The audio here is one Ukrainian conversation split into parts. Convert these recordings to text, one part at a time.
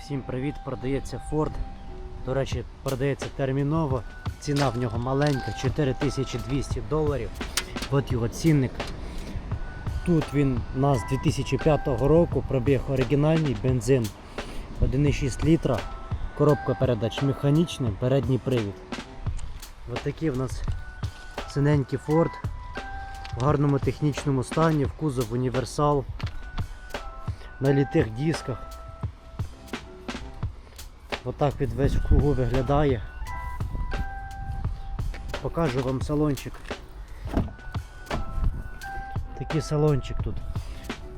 Всім привіт! Продається Ford. До речі, продається терміново. Ціна в нього маленька 4200 доларів. От його цінник. Тут він у нас 2005 року, пробіг оригінальний бензин 1,6 літра, коробка передач механічна, передній привід. Ось такий в нас синенький Ford в гарному технічному стані, в кузов універсал на літих дисках. Отак він весь кругу виглядає. Покажу вам салончик. Такий салончик тут.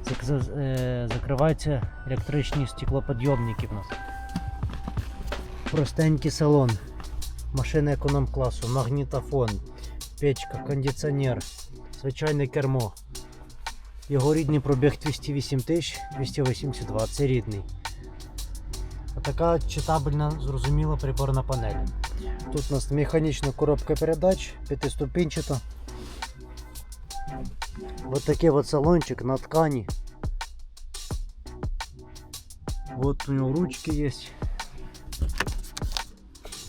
Зак- за- е, Закриваються електричні стеклоподйомники в нас. Простенький салон. Машина економ класу, магнітофон, печка, кондиціонер, звичайне кермо. Його рідний пробіг 208 тисяч 282, це рідний. Отака читабельна, зрозуміла приборна панель. Тут у нас механічна коробка передач, п'ятиступінчата. Ось такий от салончик на ткані. Вот у нього ручки є.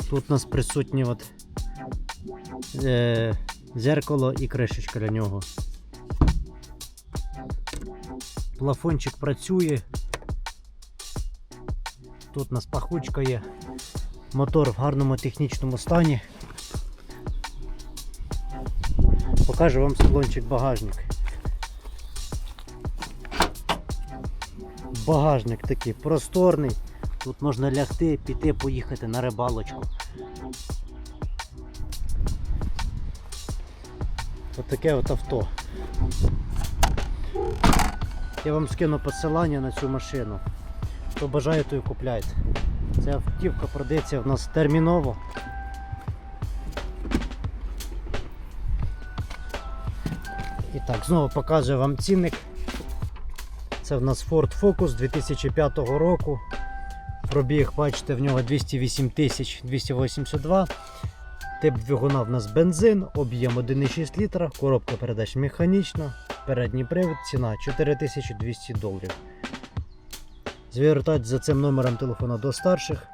Тут у нас присутні от, е, зеркало і кришечка для нього. Плафончик працює. Тут у нас пахучка є. Мотор в гарному технічному стані. Покажу вам салончик багажник. Багажник такий просторний. Тут можна лягти, піти, поїхати на рибалочку. Ось таке от авто. Я вам скину посилання на цю машину. Хто бажає, то і купляйте. Ця автівка продається в нас терміново. І так, знову показую вам цінник. Це в нас Ford Focus 2005 року. Пробіг, бачите, в нього 208 тисяч 282. Тип двигуна в нас бензин, об'єм 1,6 літра, коробка передач механічна, передній привід, ціна 4200 доларів. Звертайтесь за цим номером телефона до старших,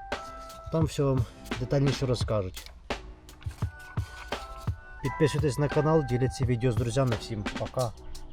там все вам детальніше розкажуть. Підписуйтесь на канал, діліться відео з друзями. Всім пока.